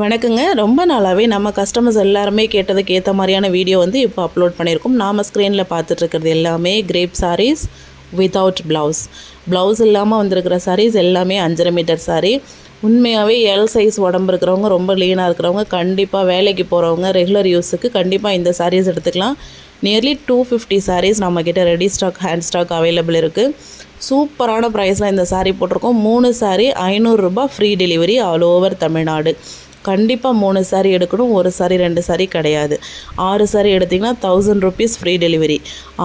வணக்கங்க. ரொம்ப நாளாகவே நம்ம கஸ்டமர்ஸ் எல்லாருமே கேட்டதுக்கு ஏற்ற மாதிரியான வீடியோ வந்து இப்போ அப்லோட் பண்ணியிருக்கோம். நாம் ஸ்க்ரீனில் பார்த்துட்டு இருக்கிறது எல்லாமே crepe sarees without blouse blouse இல்லாமல் வந்திருக்கிற சாரீஸ் எல்லாமே அஞ்சரை மீட்டர் சாரீ உண்மையாகவே எல் சைஸ் உடம்பு இருக்கிறவங்க ரொம்ப லீனாக இருக்கிறவங்க கண்டிப்பாக வேலைக்கு போகிறவங்க ரெகுலர் யூஸுக்கு கண்டிப்பாக இந்த சாரீஸ் எடுத்துக்கலாம். நியர்லி டூ ஃபிஃப்டி சாரீஸ் நம்மக்கிட்ட ready stock hand stock available இருக்குது சூப்பரான ப்ரைஸில் இந்த சாரீ போட்டிருக்கோம். மூணு சாரீ ஐநூறுரூபா free delivery all over Tamil Nadu. கண்டிப்பாக மூணு சாரீ எடுக்கணும் ஒரு சாரீ ரெண்டு சாரீ கிடையாது. ஆறு சாரீ எடுத்திங்கன்னா தௌசண்ட் ருபீஸ் ஃப்ரீ டெலிவரி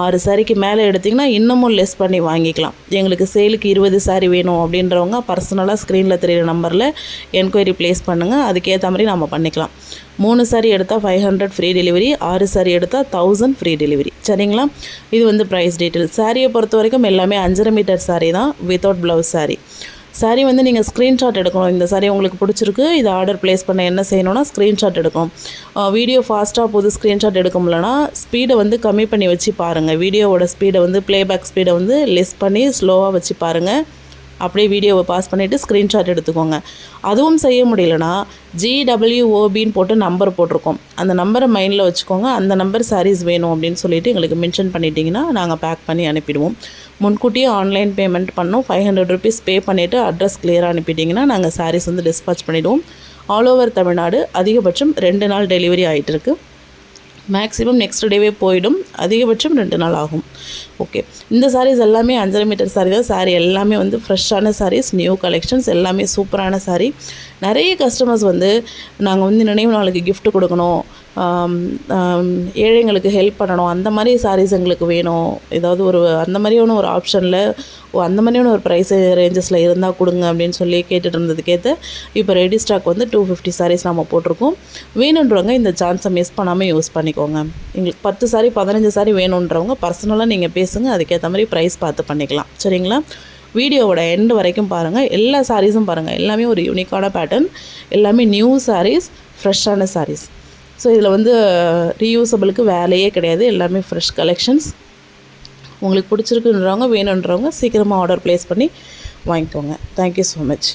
ஆறு சாரிக்கு மேலே எடுத்திங்கன்னா இன்னமும் லெஸ் பண்ணி வாங்கிக்கலாம். எங்களுக்கு சேலுக்கு இருபது சாரீ வேணும் அப்படின்றவங்க பர்சனலாக ஸ்க்ரீனில் தெரியிற நம்பரில் என்கொயரி ப்ளேஸ் பண்ணுங்கள் அதுக்கேற்ற மாதிரி நம்ம பண்ணிக்கலாம். மூணு சாரி எடுத்தால் ஃபைவ் ஹண்ட்ரட் ஃப்ரீ டெலிவரி ஆறு சாரீ எடுத்தால் தௌசண்ட் ஃப்ரீ டெலிவரி சரிங்களா? இது வந்து ப்ரைஸ் டீட்டெயில் சாரியை பொறுத்த வரைக்கும் எல்லாமே அஞ்சரை மீட்டர் சாரீ தான் வித்தவுட் ப்ளவுஸ் சாரீ saree வந்து நீங்கள் ஸ்க்ரீன்ஷாட் எடுக்கணும். இந்த சாரீ உங்களுக்கு பிடிச்சிருக்கு இது ஆர்டர் ப்ளேஸ் பண்ண என்ன செய்யணும்னா ஸ்க்ரீன்ஷாட் எடுக்கணும் வீடியோ ஃபாஸ்ட்டாக போது ஸ்க்ரீன்ஷாட் எடுக்க முடியலனா ஸ்பீடை வந்து கம்மி பண்ணி வச்சு பாருங்கள் வீடியோவோட ஸ்பீடை வந்து ப்ளேபேக் ஸ்பீடை வந்து லெஸ் பண்ணி ஸ்லோவாக வச்சு பாருங்கள் அப்படியே வீடியோவை பாஸ் பண்ணிவிட்டு ஸ்க்ரீன்ஷாட் எடுத்துக்கோங்க. அதுவும் செய்ய முடியலனா ஜிடபிள்யூஓபின்னு போட்டு நம்பர் போட்டிருக்கோம். அந்த நம்பரை மைண்டில் வச்சுக்கோங்க. அந்த நம்பர் சாரீஸ் வேணும் அப்படின்னு சொல்லிட்டு எங்களுக்கு மென்ஷன் பண்ணிட்டீங்கன்னா நாங்கள் பேக் பண்ணி அனுப்பிடுவோம். முன்கூட்டியே ஆன்லைன் பேமெண்ட் பண்ணோம். ஃபைவ் ஹண்ட்ரட் ருபீஸ் பே பண்ணிவிட்டு அட்ரஸ் கிளியராக அனுப்பிட்டிங்கன்னா நாங்கள் சாரீஸ் வந்து டிஸ்பேச் பண்ணிவிடுவோம் ஆல் ஓவர் தமிழ்நாடு அதிகபட்சம் ரெண்டு நாள் டெலிவரி ஆகிட்டு இருக்கு மேக்ஸிமம் நெக்ஸ்ட் டேவே போயிடும். அதிகபட்சம் ரெண்டு நாள் ஆகும். ஓகே இந்த சாரீஸ் எல்லாமே அஞ்சரை மீட்டர் சாரீ தான். சாரீ எல்லாமே வந்து ஃப்ரெஷ்ஷான சாரீஸ் நியூ கலெக்ஷன்ஸ் எல்லாமே சூப்பரான சாரீ நிறைய கஸ்டமர்ஸ் வந்து நாங்கள் வந்து நினைவு நாளுக்கு கிஃப்ட் கொடுக்கணும் ஏழைங்களுக்கு ஹெல்ப் பண்ணணும் அந்த மாதிரி சாரீஸ் எங்களுக்கு வேணும். ஏதாவது ஒரு அந்த மாதிரியான ஒரு ஆப்ஷனில் அந்த மாதிரியான ஒரு ப்ரைஸ் ரேஞ்சஸில் இருந்தால் கொடுங்க அப்படின்னு சொல்லி கேட்டுட்டு இருந்ததுக்கேற்ற இப்போ ரெடி ஸ்டாக் வந்து டூ ஃபிஃப்டி சாரீஸ் நம்ம போட்டிருக்கோம். வேணுன்றவங்க இந்த சான்ஸை மிஸ் பண்ணாமல் யூஸ் பண்ணிக்கோங்க. எங்களுக்கு பத்து சாரி பதினஞ்சு சாரி வேணுன்றவங்க பர்சனலாக நீங்கள் பேசுங்க அதுக்கேற்ற மாதிரி ப்ரைஸ் பார்த்து பண்ணிக்கலாம். சரிங்களா? வீடியோவோட எண்டு வரைக்கும் பாருங்கள் எல்லா சாரீஸும் பாருங்கள் எல்லாமே ஒரு யூனிக்கான பேட்டர்ன் எல்லாமே நியூ சாரீஸ் ஃப்ரெஷ்ஷான சாரீஸ் ஸோ இதில் வந்து ரீயூசபிளுக்கு வேலையே கிடையாது. எல்லாமே ஃப்ரெஷ் கலெக்ஷன்ஸ் உங்களுக்கு பிடிச்சிருக்குன்றவங்க வேணுன்றவங்க சீக்கிரமாக ஆர்டர் ப்ளேஸ் பண்ணி வாங்கிக்கோங்க. Thank you so much